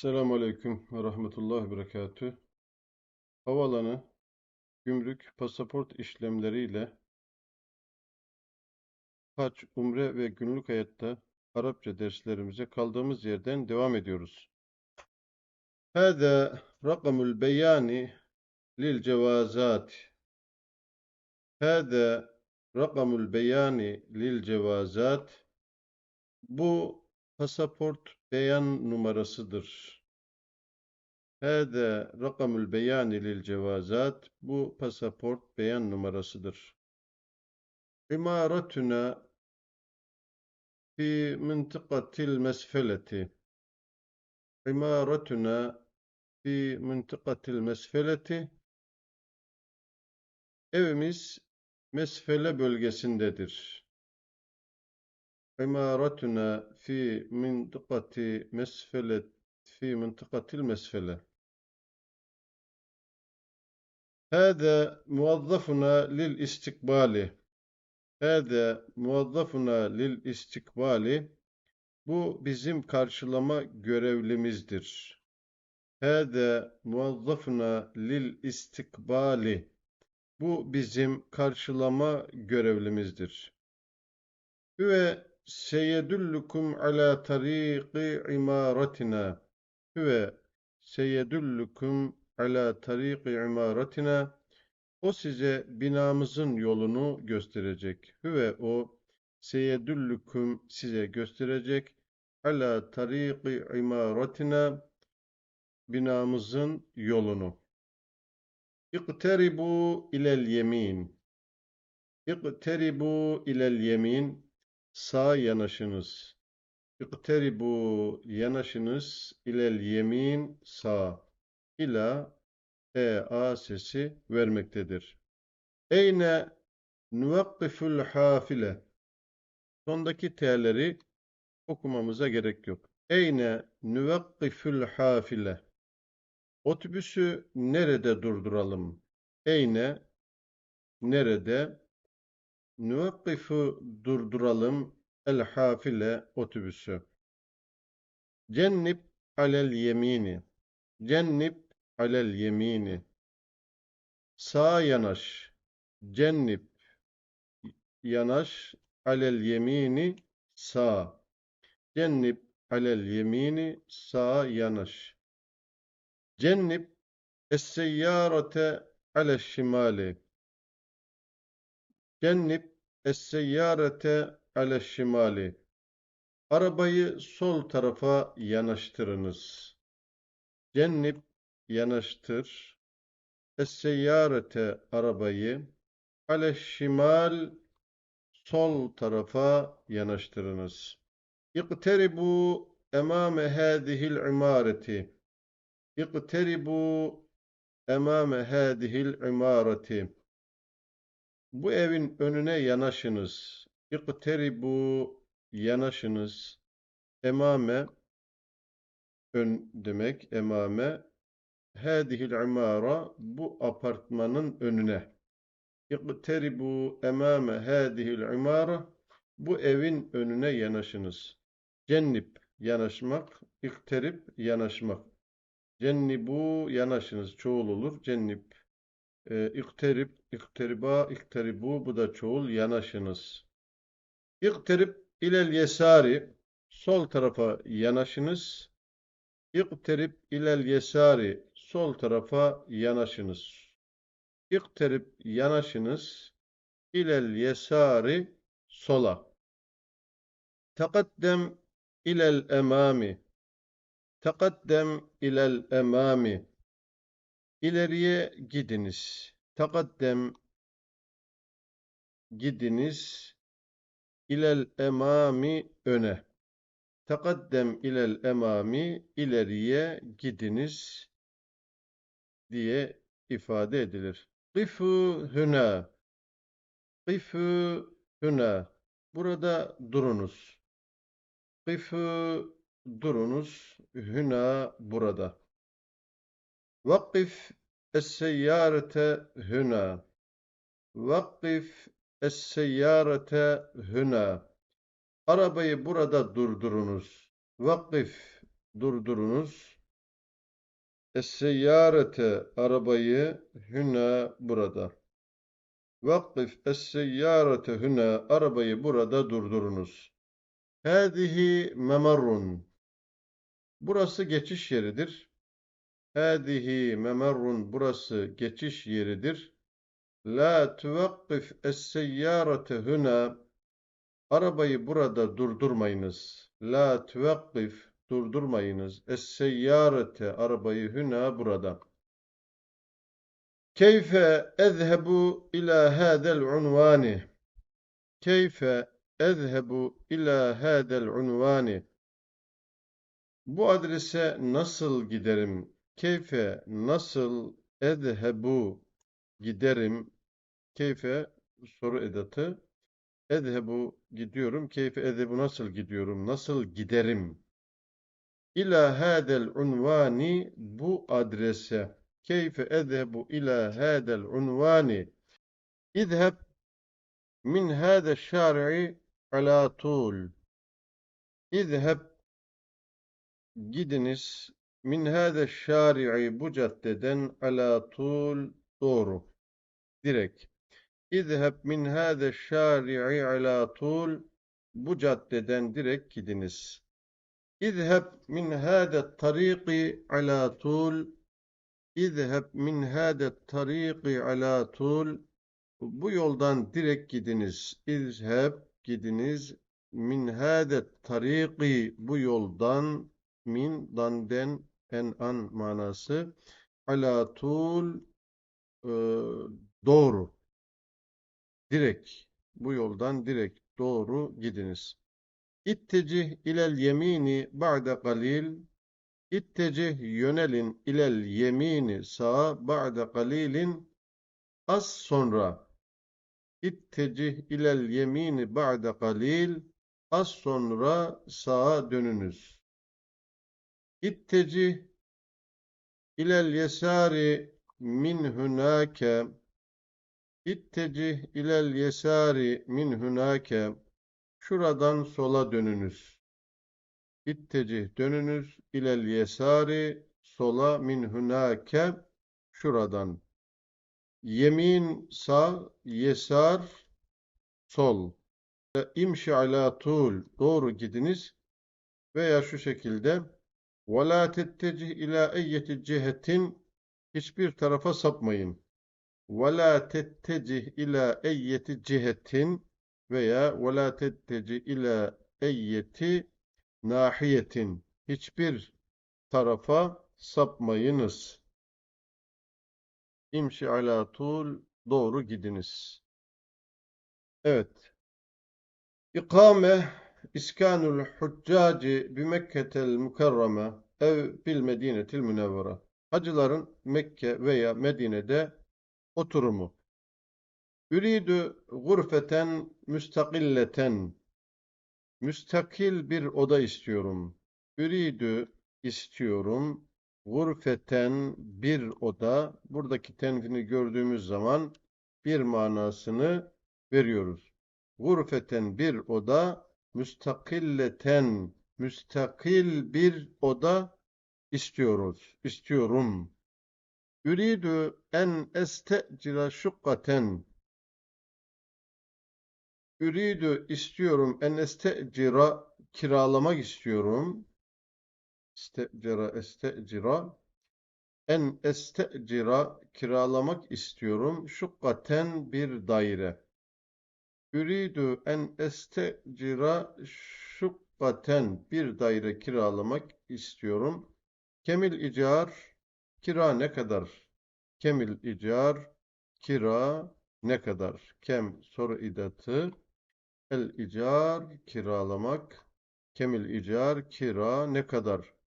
Esselamu Aleyküm ve Rahmetullahi ve Berekatüh. Havalanı, gümrük, pasaport işlemleriyle hac, umre ve günlük hayatta Arapça derslerimize kaldığımız yerden devam ediyoruz. Hâzâ rakamul beyani lil cevazat. Hâzâ rakamul beyani lil cevazat. Bu pasaport beyan numarasıdır. Hâzâ rakamul beyani lil cevazat. Bu pasaport beyan numarasıdır. İmaretuna fi mıntıkatil mesfeleti. İmaretuna fi mıntıkatil mesfeleti. Evimiz mesfele bölgesindedir. İmaretuna fi mıntıkati mesfele fi mıntıkatil mesfele. هذا موظفنا للاستقبال هذا موظفنا للاستقبال Bu bizim karşılama görevlimizdir. هذا موظفنا للاستقبال Bu bizim karşılama görevlimizdir. Hüve seyedullukum ala tariqi imaretina. Hüve seyedullukum ala tariqi imaretina. O size binamızın yolunu gösterecek. Hüve o seyedullukum size gösterecek. Ala tariqi imaretina binamızın yolunu. İqteribu ilel yemin. İqteribu ilel yemin. Sağ yanaşınız. İqteribu yanaşınız ilel yemin sağ. İla e a sesi vermektedir. Eyne nuvakkiful hafile. Sondaki t'leri okumamıza gerek yok. Eyne nuvakkiful hafile. Otobüsü nerede durduralım? Eyne nerede? Nuvakkifu durduralım el hafile otobüsü. Cennib alel yemini. Cennib alel yemini. Sağa yanaş. Cennib yanaş alel yemini sağ. Cennib alel yemini sağ yanaş. Cennib es-seyyarete alel şimali. Cennib es-seyyarete alel şimali. Arabayı sol tarafa yanaştırınız. Cennib yanaştır. Es-seyyarete arabayı alel şimal sol tarafa yanaştırınız. İqteribu emame hâzihil imareti. İqteribu emame hâzihil imareti. Bu evin önüne yanaşınız. İqteribu yanaşınız. Emame ön demek. Emame hâzihil imara bu apartmanın önüne. İqteribu emame hâzihil imara bu evin önüne yanaşınız. Cennip yanaşmak, ikterib yanaşmak. Cennibu yanaşınız çoğul olur. Cennip e, ikterib, ikteribu bu da çoğul yanaşınız. İkterib ilel yesari sol tarafa yanaşınız. İkterib ilel yesari sol tarafa yanaşınız. İkterib yanaşınız. İlel yesari sola. Takaddem ilel emami. Takaddem ilel emami. İleriye gidiniz. Takaddem gidiniz. İlel emami öne. Takaddem ilel emami ileriye gidiniz diye ifade edilir. Kıfu hüna. Kıfu hüna. Burada durunuz. Kıfu durunuz. Hüna burada. Vakif es-seyyarete hüna. Vakif es-seyyarete hüna. Arabayı burada durdurunuz. Vakif durdurunuz. Es-seyyarete arabayı hüna burada. Vakkif es-seyyarete arabayı burada durdurunuz. Hâzihi memarrun. Burası geçiş yeridir. Hâzihi memarrun. Burası geçiş yeridir. La tuvakkif es-seyyarete hüna. Arabayı burada durdurmayınız. La tuvakkif durdurmayınız. Es-seyyarete arabayı hüna burada. Keyfe ezhebu ila hadel unvani. Keyfe ezhebu ila hadel unvani. Bu adrese nasıl giderim? Keyfe nasıl ezhebu giderim? Keyfe soru edatı. Ezhebu gidiyorum. Keyfe ezhebu nasıl gidiyorum? Nasıl giderim? İlâ hâdel unvani bu adrese. Keyfe ezhebu ilâ hâdel unvani. İzheb min hâde şâri'i alâ tûl. İzheb gidiniz min hâde şâri'i bu caddeden alâ tûl doğru. Direkt. İzheb min hâde şâri'i alâ tûl bu caddeden direkt gidiniz. İzheb min hâde tariqi alâ tûl İzheb min hâde tariqi alâ tûl bu yoldan direkt gidiniz. İzheb gidiniz min hâde tariqi bu yoldan min danden en an manası alâ tûl e, doğru. Direkt bu yoldan direkt doğru gidiniz. İttecih ilel yemini ba'de galil İttecih yönelin ilel yemini sağa ba'de galilin az sonra İttecih ilel yemini ba'de galil az sonra sağa dönünüz. İttecih ilel yesari min hunake İttecih ilel yesari min hunake Şuradan sola dönünüz. İttecih dönünüz ilel yesari sola min hunake şuradan. Yemin sağ, yesar sol. İmşi ala tul doğru gidiniz veya şu şekilde ve la tettecih ila eyyeti cihetin hiçbir tarafa sapmayın. Ve la tettecih ila eyyeti cihetin veya ve la tettecih ila eyyeti nahiyetin hiçbir tarafa sapmayınız. İmşi ala tul doğru gidiniz. Evet. İkame iskanul huccaci bi Mekketel mukarreme ev bil medinetil münevvere. Hacıların Mekke veya Medine'de oturumu. Üridü gurfeten müstakilleten. Müstakil bir oda istiyorum. Üridü istiyorum. Gurfeten bir oda. Buradaki tenfini gördüğümüz zaman bir manasını veriyoruz. Gurfeten bir oda, müstakilleten, müstakil bir oda istiyoruz, istiyorum. Üridü en estecira şukkaten, Üridü istiyorum en estecira kiralamak istiyorum. Estecira estecira en estecira kiralamak istiyorum. Şukkaten bir daire. Üridü en estecira şukkaten bir daire kiralamak istiyorum. Kemil icar kira ne kadar? Kemil icar kira ne kadar? Kem soru idatı El icar kiralamak. Kemil icar kira ne kadar?